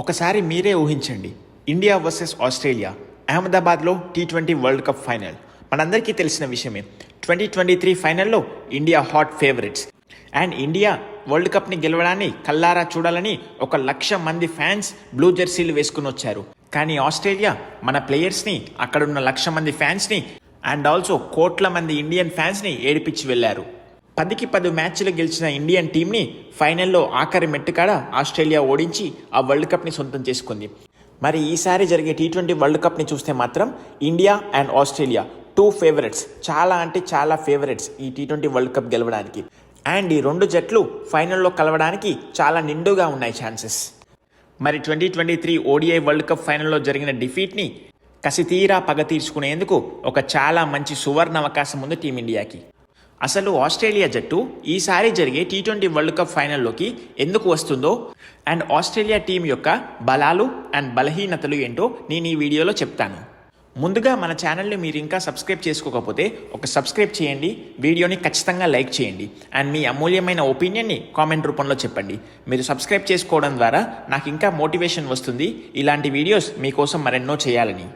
ఒకసారి మీరే ఊహించండి. ఇండియా వర్సెస్ ఆస్ట్రేలియా అహ్మదాబాద్లో T twenty world cup final మనందరికీ తెలిసిన విషయమే. ట్వంటీ ట్వంటీ త్రీ ఫైనల్లో India hot favourites and India world కప్ని గెలవడాన్ని కల్లారా చూడాలని ఒక లక్ష మంది ఫ్యాన్స్ బ్లూ జెర్సీలు వేసుకుని వచ్చారు కానీ ఆస్ట్రేలియా మన ప్లేయర్స్ని అక్కడున్న లక్ష మంది ఫ్యాన్స్ని అండ్ ఆల్సో కోట్ల మంది ఇండియన్ ఫ్యాన్స్ని ఏడిపించి వెళ్ళారు. పదికి పది మ్యాచ్లు గెలిచిన ఇండియన్ టీంని ఫైనల్లో ఆఖరి మెట్టుకాడ ఆస్ట్రేలియా ఓడించి ఆ వరల్డ్ కప్ని సొంతం చేసుకుంది. మరి ఈసారి జరిగే టీ ట్వంటీ వరల్డ్ కప్ని చూస్తే మాత్రం India and Australia two favourites చాలా అంటే చాలా ఫేవరెట్స్ ఈ టీ ట్వంటీ వరల్డ్ కప్ గెలవడానికి. అండ్ ఈ రెండు జట్లు ఫైనల్లో కలవడానికి చాలా నిండుగా ఉన్నాయి ఛాన్సెస్. మరి twenty twenty three ODI world cup ఫైనల్లో జరిగిన డిఫీట్ని కసితీరా పగ తీర్చుకునేందుకు ఒక చాలా మంచి సువర్ణ అవకాశం ఉంది టీమిండియాకి. అసలు ఆస్ట్రేలియా జట్టు ఈసారి జరిగే టీ ట్వంటీ వరల్డ్ కప్ ఫైనల్లోకి ఎందుకు వస్తుందో? అండ్ ఆస్ట్రేలియా టీం యొక్క బలాలు అండ్ బలహీనతలు ఏంటో నేను ఈ వీడియోలో చెప్తాను. ముందుగా మన ఛానల్ని మీరు ఇంకా సబ్స్క్రైబ్ చేసుకోకపోతే ఒక సబ్స్క్రైబ్ చేయండి వీడియోని ఖచ్చితంగా లైక్ చేయండి అండ్ మీ అమూల్యమైన ఒపీనియన్ని కామెంట్ రూపంలో చెప్పండి. మీరు సబ్స్క్రైబ్ చేసుకోవడం ద్వారా నాకు ఇంకా మోటివేషన్ వస్తుంది ఇలాంటి వీడియోస్ మీకోసం మరెన్నో చేయాలని.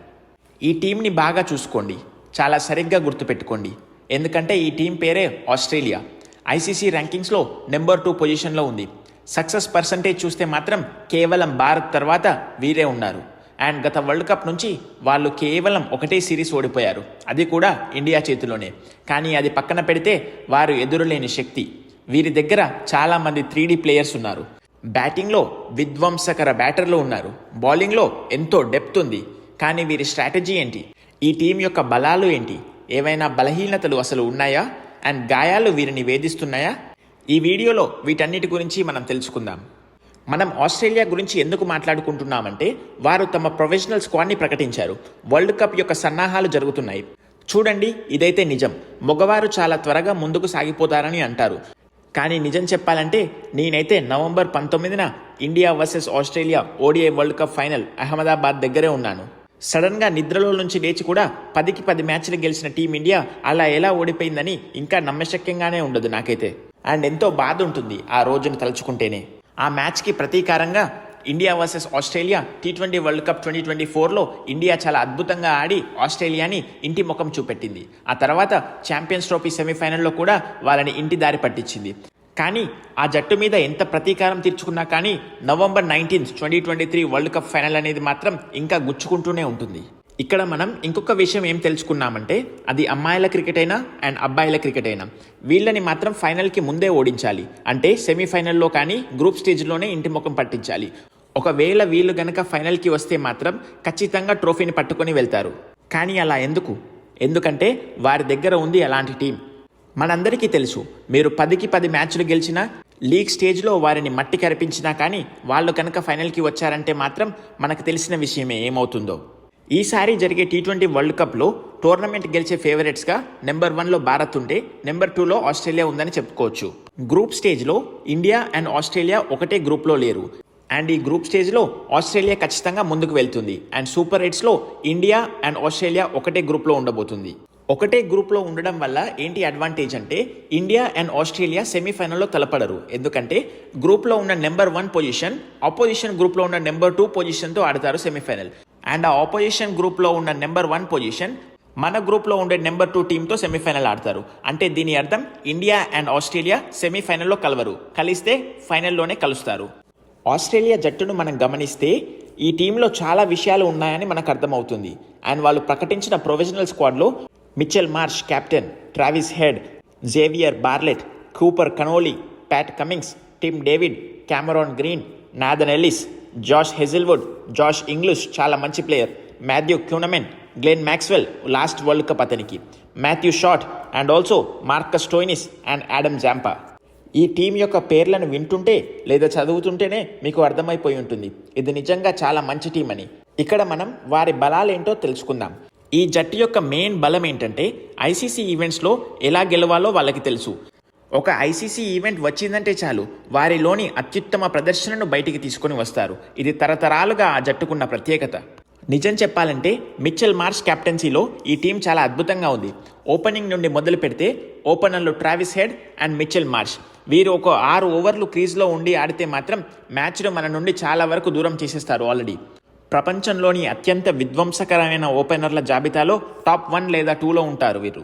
ఈ టీంని బాగా చూసుకోండి చాలా సరిగ్గా గుర్తుపెట్టుకోండి. ఎందుకంటే ఈ టీం పేరే ఆస్ట్రేలియా. ఐసీసీ ర్యాంకింగ్స్లో నెంబర్ టూ పొజిషన్లో ఉంది. సక్సెస్ పర్సంటేజ్ చూస్తే మాత్రం కేవలం భారత్ తర్వాత వీరే ఉన్నారు. అండ్ గత వరల్డ్ కప్ నుంచి వాళ్ళు కేవలం ఒకటే సిరీస్ ఓడిపోయారు. అది కూడా ఇండియా చేతిలోనే. కానీ అది పక్కన పెడితే వారు ఎదురులేని శక్తి. వీరి దగ్గర చాలామంది త్రీడీ ప్లేయర్స్ ఉన్నారు. బ్యాటింగ్లో విధ్వంసకర బ్యాటర్లు ఉన్నారు. బౌలింగ్లో ఎంతో డెప్త్ ఉంది. కానీ వీరి స్ట్రాటజీ ఏంటి? ఈ టీం యొక్క బలాలు ఏంటి? ఏవైనా బలహీనతలు అసలు ఉన్నాయా? అండ్ గాయాలు వీరిని వేధిస్తున్నాయా? ఈ వీడియోలో వీటన్నిటి గురించి మనం తెలుసుకుందాం. మనం ఆస్ట్రేలియా గురించి ఎందుకు మాట్లాడుకుంటున్నామంటే వారు తమ ప్రొఫెషనల్ స్క్వాడ్ని ప్రకటించారు. వరల్డ్ కప్ యొక్క సన్నాహాలు జరుగుతున్నాయి. చూడండి ఇదైతే నిజం. మగవారు చాలా త్వరగా ముందుకు సాగిపోతారని అంటారు. కానీ నిజం చెప్పాలంటే నేనైతే నవంబర్ పంతొమ్మిదిన India versus Australia ODI world cup final Ahmedabad దగ్గరే ఉన్నాను. సడన్గా నిద్రలో నుంచి లేచి కూడా పదికి పది మ్యాచ్లు గెలిచిన టీమిండియా అలా ఎలా ఓడిపోయిందని ఇంకా నమ్మశక్యంగానే ఉండదు నాకైతే. అండ్ ఎంతో బాధ ఉంటుంది ఆ రోజును తలుచుకుంటేనే. ఆ మ్యాచ్కి ప్రతీకారంగా India versus Australia T twenty world cup twenty twenty ఫోర్లో ఇండియా చాలా అద్భుతంగా ఆడి ఆస్ట్రేలియాని ఇంటి ముఖం చూపెట్టింది. ఆ తర్వాత ఛాంపియన్స్ ట్రోఫీ సెమీఫైనల్లో కూడా వాళ్ళని ఇంటి దారి పట్టించింది. కానీ ఆ జట్టు మీద ఎంత ప్రతీకారం తీర్చుకున్నా కానీ November nineteenth twenty twenty three world cup final అనేది మాత్రం ఇంకా గుచ్చుకుంటూనే ఉంటుంది. ఇక్కడ మనం ఇంకొక విషయం ఏం తెలుసుకున్నామంటే అది అమ్మాయిల క్రికెట్ అయినా అండ్ అబ్బాయిల క్రికెట్ అయినా. వీళ్ళని మాత్రం ఫైనల్కి ముందే ఓడించాలి. అంటే సెమీఫైనల్లో కానీ గ్రూప్ స్టేజ్లోనే ఇంటి ముఖం పట్టించాలి. ఒకవేళ వీళ్ళు గనక ఫైనల్కి వస్తే మాత్రం ఖచ్చితంగా ట్రోఫీని పట్టుకొని వెళ్తారు. కానీ అలా ఎందుకు? ఎందుకంటే వారి దగ్గర ఉంది అలాంటి టీం. మనందరికీ తెలుసు మీరు పదికి పది మ్యాచ్లు గెలిచినా లీగ్ స్టేజ్లో వారిని మట్టి కరిపించినా కానీ వాళ్ళు కనుక ఫైనల్కి వచ్చారంటే మాత్రం మనకు తెలిసిన విషయమే ఏమవుతుందో. ఈసారి జరిగే టీ ట్వంటీ వరల్డ్ కప్లో టోర్నమెంట్ గెలిచే ఫేవరెట్స్గా నెంబర్ వన్లో భారత్ ఉంటే నెంబర్ టూలో ఆస్ట్రేలియా ఉందని చెప్పుకోవచ్చు. గ్రూప్ స్టేజ్లో ఇండియా అండ్ ఆస్ట్రేలియా ఒకటే గ్రూప్లో లేరు. అండ్ ఈ గ్రూప్ స్టేజ్లో ఆస్ట్రేలియా ఖచ్చితంగా ముందుకు వెళ్తుంది. అండ్ సూపర్ ఎయిట్స్లో ఇండియా అండ్ ఆస్ట్రేలియా ఒకటే గ్రూప్లో ఉండబోతుంది. ఒకటే గ్రూప్లో ఉండడం వల్ల ఏంటి అడ్వాంటేజ్ అంటే ఇండియా అండ్ ఆస్ట్రేలియా సెమీఫైనల్లో తలపడరు ఎందుకంటే గ్రూప్లో ఉన్న నెంబర్ వన్ పొజిషన్ ఆపోజిషన్ గ్రూప్లో ఉన్న నెంబర్ టూ పొజిషన్తో ఆడతారు సెమీఫైనల్. అండ్ ఆ ఆపోజిషన్ గ్రూప్లో ఉన్న నెంబర్ వన్ పొజిషన్ మన గ్రూప్లో ఉండే నెంబర్ టూ టీంతో సెమీఫైనల్ ఆడతారు. అంటే దీని అర్థం ఇండియా అండ్ ఆస్ట్రేలియా సెమీఫైనల్లో కలవరు. కలిస్తే ఫైనల్లోనే కలుస్తారు. ఆస్ట్రేలియా జట్టును మనం గమనిస్తే ఈ టీంలో చాలా విషయాలు ఉన్నాయని మనకు అర్థమవుతుంది. అండ్ వాళ్ళు ప్రకటించిన provisional స్క్వాడ్లో Mitchell Marsh captain Travis Head Xavier Bartlett Cooper Connolly Pat Cummins Tim David Cameron Green Nathan Ellis Josh Hazlewood Josh Inglis చాలా మంచి player. Matthew Kuhnemann Glenn Maxwell last world cup అతనికి. Matthew Short and also Marcus Stoinis and Adam Zampa. ఈ team యొక్క పేర్లను వింటుంటే లేదా చదువుతుంటేనే మీకు అర్థమైపోయి ఉంటుంది. ఇది నిజంగా చాలా మంచి టీం అని. ఇక్కడ మనం వారి బలాలేంటో తెలుసుకుందాం. ఈ జట్టు యొక్క మెయిన్ బలం ఏంటంటే ఐసీసీ ఈవెంట్స్లో ఎలా గెలవాలో వాళ్ళకి తెలుసు. ఒక ఐసీసీ ఈవెంట్ వచ్చిందంటే చాలు వారిలోని అత్యుత్తమ ప్రదర్శనను బయటికి తీసుకొని వస్తారు. ఇది తరతరాలుగా ఆ జట్టుకున్న ప్రత్యేకత. నిజం చెప్పాలంటే మిచెల్ మార్ష్ కెప్టెన్సీలో ఈ టీం చాలా అద్భుతంగా ఉంది. ఓపెనింగ్ నుండి మొదలు పెడితే ఓపెనర్లు Travis Head and Mitchell Marsh. వీరు ఒక ఆరు ఓవర్లు క్రీజ్లో ఉండి ఆడితే మాత్రం మ్యాచ్ను మన నుండి చాలా వరకు దూరం చేసేస్తారు ఆల్రెడీ. ప్రపంచంలోని అత్యంత విధ్వంసకరమైన ఓపెనర్ల జాబితాలో టాప్ వన్ లేదా టూలో ఉంటారు వీరు.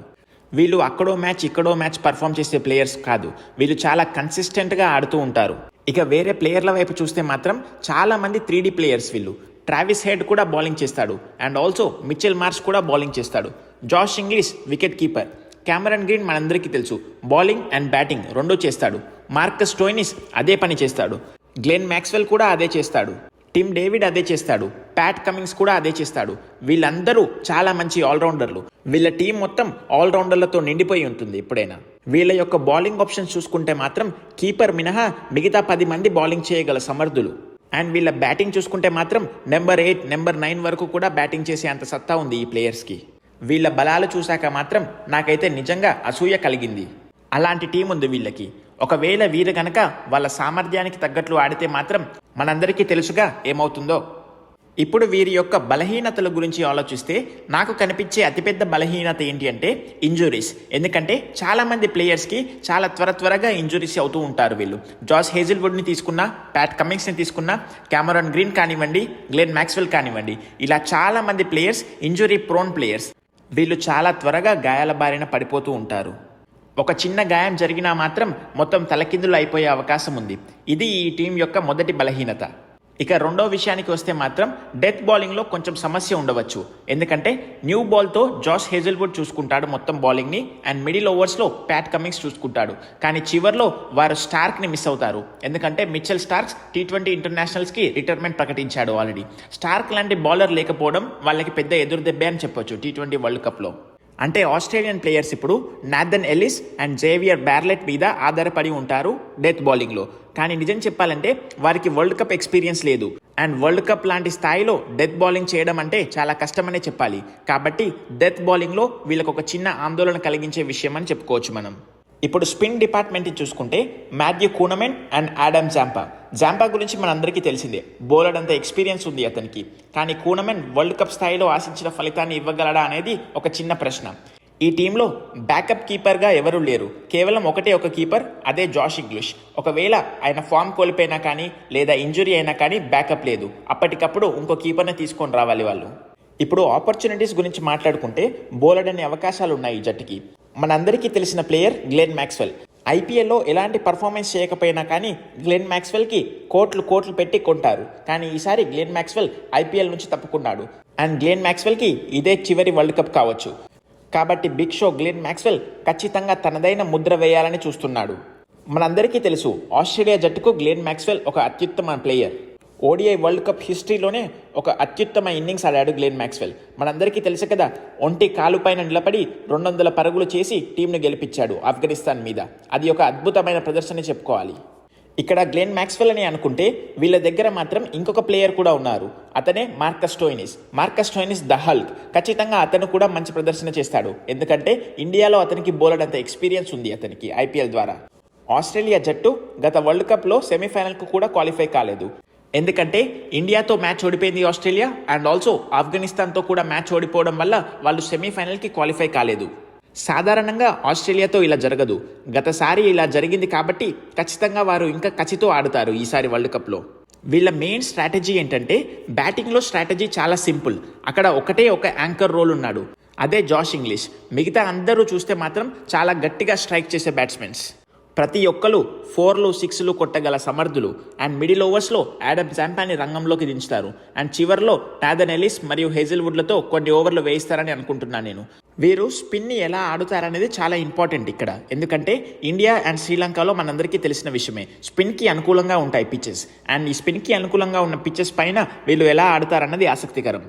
వీళ్ళు అక్కడో మ్యాచ్ ఇక్కడో మ్యాచ్ పర్ఫామ్ చేసే ప్లేయర్స్ కాదు. వీళ్ళు చాలా కన్సిస్టెంట్గా ఆడుతూ ఉంటారు. ఇక వేరే ప్లేయర్ల వైపు చూస్తే మాత్రం చాలామంది త్రీ డీ ప్లేయర్స్ వీళ్ళు. ట్రావిస్ హెడ్ కూడా బౌలింగ్ చేస్తాడు. అండ్ ఆల్సో మిచెల్ మార్చ్ కూడా బౌలింగ్ చేస్తాడు. Josh Inglis wicket keeper. Cameron Green మనందరికీ తెలుసు. బౌలింగ్ అండ్ బ్యాటింగ్ రెండూ చేస్తాడు. మార్కస్ టోయినిస్ అదే పని చేస్తాడు. గ్లెన్ మ్యాక్స్వెల్ కూడా అదే చేస్తాడు. టిమ్ డేవిడ్ అదే చేస్తాడు. ప్యాట్ కమింగ్స్ కూడా అదే చేస్తాడు. వీళ్ళందరూ చాలా మంచి ఆల్రౌండర్లు. వీళ్ళ టీం మొత్తం ఆల్రౌండర్లతో నిండిపోయి ఉంటుంది ఎప్పుడైనా. వీళ్ళ యొక్క బౌలింగ్ ఆప్షన్స్ చూసుకుంటే మాత్రం కీపర్ మినహా మిగతా పది మంది బౌలింగ్ చేయగల సమర్థులు. అండ్ వీళ్ళ బ్యాటింగ్ చూసుకుంటే మాత్రం నెంబర్ ఎయిట్ నెంబర్ నైన్ వరకు కూడా బ్యాటింగ్ చేసే అంత సత్తా ఉంది ఈ ప్లేయర్స్కి. వీళ్ళ బలాలు చూశాక మాత్రం నాకైతే నిజంగా అసూయ కలిగింది. అలాంటి టీం ఉంది వీళ్ళకి. ఒకవేళ వీరు గనక వాళ్ళ సామర్థ్యానికి తగ్గట్లు ఆడితే మాత్రం మనందరికీ తెలుసుగా ఏమవుతుందో. ఇప్పుడు వీరి యొక్క బలహీనతల గురించి ఆలోచిస్తే నాకు కనిపించే అతిపెద్ద బలహీనత ఏంటి అంటే ఇంజురీస్. ఎందుకంటే చాలామంది ప్లేయర్స్కి చాలా త్వర త్వరగా ఇంజురీస్ అవుతూ ఉంటారు వీళ్ళు. జాస్ హేజిల్వుడ్ని తీసుకున్నా ప్యాట్ కమింగ్స్ని తీసుకున్నా కెమెరాన్ గ్రీన్ కానివ్వండి గ్లెన్ మ్యాక్స్వెల్ కానివ్వండి. ఇలా చాలామంది ప్లేయర్స్ ఇంజురీ ప్రోన్ ప్లేయర్స్. వీళ్ళు చాలా త్వరగా గాయాల బారిన పడిపోతూ ఉంటారు. ఒక చిన్న గాయం జరిగినా మాత్రం మొత్తం తలకిందులు అయిపోయే అవకాశం ఉంది. ఇది ఈ టీం యొక్క మొదటి బలహీనత. ఇక రెండో విషయానికి వస్తే మాత్రం డెత్ బౌలింగ్లో కొంచెం సమస్య ఉండవచ్చు. ఎందుకంటే న్యూ బాల్తో జాస్ హేజల్వుడ్ చూసుకుంటాడు మొత్తం బౌలింగ్ని అండ్ మిడిల్ ఓవర్స్లో ప్యాట్ కమింగ్స్ చూసుకుంటాడు. కానీ చివర్లో వారు స్టార్క్ని మిస్ అవుతారు. ఎందుకంటే మిచెల్ స్టార్క్స్ టీ ట్వంటీ ఇంటర్నేషనల్స్కి రిటైర్మెంట్ ప్రకటించాడు ఆల్రెడీ. స్టార్క్ లాంటి బౌలర్ లేకపోవడం వాళ్ళకి పెద్ద ఎదురు దెబ్బే అని చెప్పొచ్చు టీ ట్వంటీ వరల్డ్ కప్లో. అంటే ఆస్ట్రేలియన్ ప్లేయర్స్ ఇప్పుడు Nathan Ellis and Xavier Bartlett మీద ఆధారపడి ఉంటారు డెత్ బౌలింగ్లో. కానీ నిజం చెప్పాలంటే వారికి వరల్డ్ కప్ ఎక్స్పీరియన్స్ లేదు. అండ్ వరల్డ్ కప్ లాంటి స్థాయిలో డెత్ బౌలింగ్ చేయడం అంటే చాలా కష్టమనే చెప్పాలి. కాబట్టి డెత్ బౌలింగ్లో వీళ్ళకు ఒక చిన్న ఆందోళన కలిగించే విషయం అని చెప్పుకోవచ్చు మనం. ఇప్పుడు స్పిన్ డిపార్ట్మెంట్ చూసుకుంటే Matthew Kuhnemann and Adam Zampa. Zampa గురించి మనందరికీ తెలిసిందే. బౌలర్ అంత ఎక్స్పీరియన్స్ ఉంది అతనికి. కానీ కూనమెన్ వరల్డ్ కప్ స్థాయిలో ఆశించిన ఫలితాన్ని ఇవ్వగలడా అనేది ఒక చిన్న ప్రశ్న. ఈ టీంలో బ్యాకప్ కీపర్గా ఎవరూ లేరు. కేవలం ఒకటే ఒక కీపర్ అదే జాష్ ఇంగ్లీష్. ఒకవేళ ఆయన ఫామ్ కోల్పోయినా కానీ లేదా ఇంజురీ అయినా కానీ బ్యాకప్ లేదు. అప్పటికప్పుడు ఇంకో కీపర్ని తీసుకొని రావాలి వాళ్ళు. ఇప్పుడు ఆపర్చునిటీస్ గురించి మాట్లాడుకుంటే బోలెడని అవకాశాలు ఉన్నాయి ఈ జట్టుకి. మనందరికీ తెలిసిన ప్లేయర్ గ్లెన్ మ్యాక్స్వెల్. ఐపీఎల్లో ఎలాంటి పర్ఫార్మెన్స్ చేయకపోయినా కానీ గ్లెన్ మ్యాక్స్వెల్కి కోట్లు కోట్లు పెట్టి కొంటారు. కానీ ఈసారి గ్లెన్ మ్యాక్స్వెల్ ఐపీఎల్ నుంచి తప్పుకున్నాడు. అండ్ గ్లెన్ మ్యాక్స్వెల్కి ఇదే చివరి వరల్డ్ కప్ కావచ్చు. కాబట్టి బిగ్ షో గ్లెన్ మ్యాక్స్వెల్ ఖచ్చితంగా తనదైన ముద్ర వేయాలని చూస్తున్నాడు. మనందరికీ తెలుసు ఆస్ట్రేలియా జట్టుకు గ్లెన్ మ్యాక్స్వెల్ ఒక అత్యుత్తమ ప్లేయర్ ఓడిఐ వరల్డ్ కప్ హిస్టరీలోనే ఒక అత్యుత్తమ ఇన్నింగ్స్ ఆడాడు గ్లేన్ మ్యాక్స్వెల్. మనందరికీ తెలుసు కదా ఒంటి కాలు పైన నిలబడి రెండు వందల పరుగులు చేసి టీంను గెలిపించాడు ఆఫ్ఘనిస్తాన్ మీద. అది ఒక అద్భుతమైన ప్రదర్శన చెప్పుకోవాలి. ఇక్కడ గ్లెన్ మ్యాక్స్వెల్ అని అనుకుంటే వీళ్ళ దగ్గర మాత్రం ఇంకొక ప్లేయర్ కూడా ఉన్నారు. అతనే Marcus Stoinis. Marcus Stoinis the Hulk. ఖచ్చితంగా అతను కూడా మంచి ప్రదర్శన చేస్తాడు. ఎందుకంటే ఇండియాలో అతనికి బోలడంత అంత ఎక్స్పీరియన్స్ ఉంది అతనికి ఐపీఎల్ ద్వారా. ఆస్ట్రేలియా జట్టు గత వరల్డ్ కప్లో సెమీఫైనల్కు కూడా క్వాలిఫై కాలేదు. ఎందుకంటే ఇండియాతో మ్యాచ్ ఓడిపోయింది ఆస్ట్రేలియా అండ్ ఆల్సో ఆఫ్ఘనిస్తాన్తో కూడా మ్యాచ్ ఓడిపోవడం వల్ల వాళ్ళు సెమీఫైనల్కి క్వాలిఫై కాలేదు. సాధారణంగా ఆస్ట్రేలియాతో ఇలా జరగదు. గతసారి ఇలా జరిగింది కాబట్టి ఖచ్చితంగా వారు ఇంకా కచితో ఆడుతారు ఈసారి వరల్డ్ కప్లో. వీళ్ళ మెయిన్ స్ట్రాటజీ ఏంటంటే బ్యాటింగ్లో స్ట్రాటజీ చాలా సింపుల్. అక్కడ ఒకటే ఒక యాంకర్ రోల్ ఉన్నాడు. అదే జాష్ ఇంగ్లీష్. మిగతా అందరూ చూస్తే మాత్రం చాలా గట్టిగా స్ట్రైక్ చేసే బ్యాట్స్మెన్స్. ప్రతి ఒక్కరు ఫోర్లు సిక్స్లు కొట్టగల సమర్థులు. అండ్ మిడిల్ ఓవర్స్లో యాడమ్ జాంపాని రంగంలోకి దించుతారు. అండ్ చివర్లో టాదన్ ఎలిస్ మరియు హేజిల్వుడ్లతో కొన్ని ఓవర్లు వేయిస్తారని అనుకుంటున్నాను నేను. వీరు స్పిన్ని ఎలా ఆడుతారనేది చాలా ఇంపార్టెంట్ ఇక్కడ. ఎందుకంటే ఇండియా అండ్ శ్రీలంకలో మనందరికీ తెలిసిన విషయమే. స్పిన్కి అనుకూలంగా ఉంటాయి పిచ్చెస్ అండ్ ఈ స్పిన్కి అనుకూలంగా ఉన్న పిచ్చెస్ పైన వీళ్ళు ఎలా ఆడతారన్నది ఆసక్తికరం.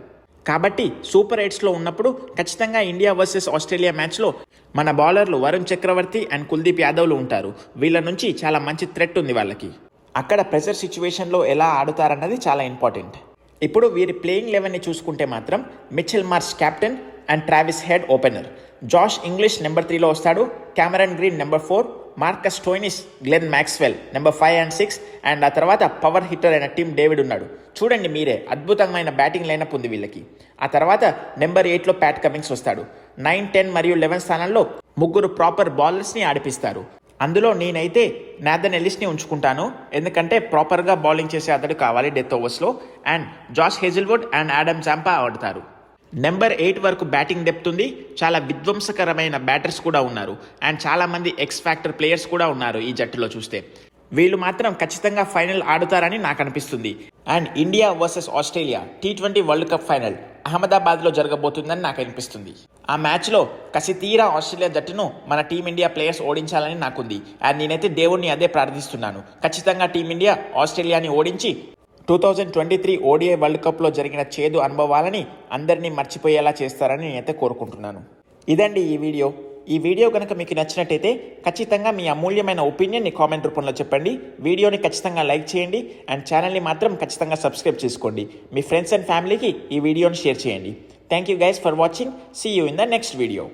కాబట్టి సూపర్ ఎయిట్స్లో ఉన్నప్పుడు ఖచ్చితంగా ఇండియా వర్సెస్ ఆస్ట్రేలియా మ్యాచ్లో మన బౌలర్లు వరుణ్ చక్రవర్తి అండ్ కుల్దీప్ యాదవ్లు ఉంటారు. వీళ్ళ నుంచి చాలా మంచి థ్రెట్ ఉంది వాళ్ళకి. అక్కడ ప్రెషర్ సిచ్యువేషన్లో ఎలా ఆడుతారన్నది చాలా ఇంపార్టెంట్ ఇప్పుడు వీరి ప్లేయింగ్ లెవెన్ని చూసుకుంటే మాత్రం Mitchell Marsh captain and Travis Head opener Josh Inglis number త్రీలో వస్తాడు. Cameron Green number four Marcus Stoinis Glenn Maxwell number five and six and ఆ తర్వాత పవర్ హిట్టర్ అయిన టీమ్ డేవిడ్ ఉన్నాడు. చూడండి మీరే అద్భుతమైన బ్యాటింగ్ లైనప్ ఉంది వీళ్ళకి. ఆ తర్వాత నెంబర్ ఎయిట్లో ప్యాట్ కమింగ్స్ వస్తాడు. నైన్ టెన్ మరియు లెవెన్ స్థానంలో ముగ్గురు ప్రాపర్ బౌలర్స్ని ఆడిపిస్తారు. అందులో నేనైతే నాథన్ ఎలిస్ని ఉంచుకుంటాను. ఎందుకంటే ప్రాపర్గా బౌలింగ్ చేసే అతడు కావాలి death ఓవర్స్లో. And Josh Hazlewood and Adam Zampa ఆడతారు. నెంబర్ ఎయిట్ వరకు బ్యాటింగ్ డెప్త్ ఉంది. చాలా విధ్వంసకరమైన బ్యాటర్స్ కూడా ఉన్నారు. అండ్ చాలా మంది ఎక్స్ ఫ్యాక్టర్ ప్లేయర్స్ కూడా ఉన్నారు ఈ జట్టులో చూస్తే. వీళ్ళు మాత్రం ఖచ్చితంగా ఫైనల్ ఆడుతారని నాకు అనిపిస్తుంది. And India versus Australia T twenty world cup final అహ్మదాబాద్లో జరగబోతుందని నాకు అనిపిస్తుంది. ఆ మ్యాచ్లో కసి తీరా ఆస్ట్రేలియా జట్టును మన టీమిండియా ప్లేయర్స్ ఓడించాలని నాకుంది. అండ్ నేనైతే దేవుణ్ణి అదే ప్రార్థిస్తున్నాను. ఖచ్చితంగా టీమిండియా ఆస్ట్రేలియాని ఓడించి two thousand twenty three ODI world కప్లో జరిగిన చేదు అనుభవాలని అందరినీ మర్చిపోయేలా చేస్తారని నేనైతే కోరుకుంటున్నాను. ఇదండి ఈ వీడియో. ఈ వీడియో కనుక మీకు నచ్చినట్టయితే ఖచ్చితంగా మీ అమూల్యమైన ఒపీనియన్ని కామెంట్ రూపంలో చెప్పండి. వీడియోని ఖచ్చితంగా లైక్ చేయండి అండ్ ఛానల్ని మాత్రం ఖచ్చితంగా సబ్స్క్రైబ్ చేసుకోండి. మీ ఫ్రెండ్స్ అండ్ ఫ్యామిలీకి ఈ వీడియోని షేర్ చేయండి. Thank you guys for watching. See you in the next video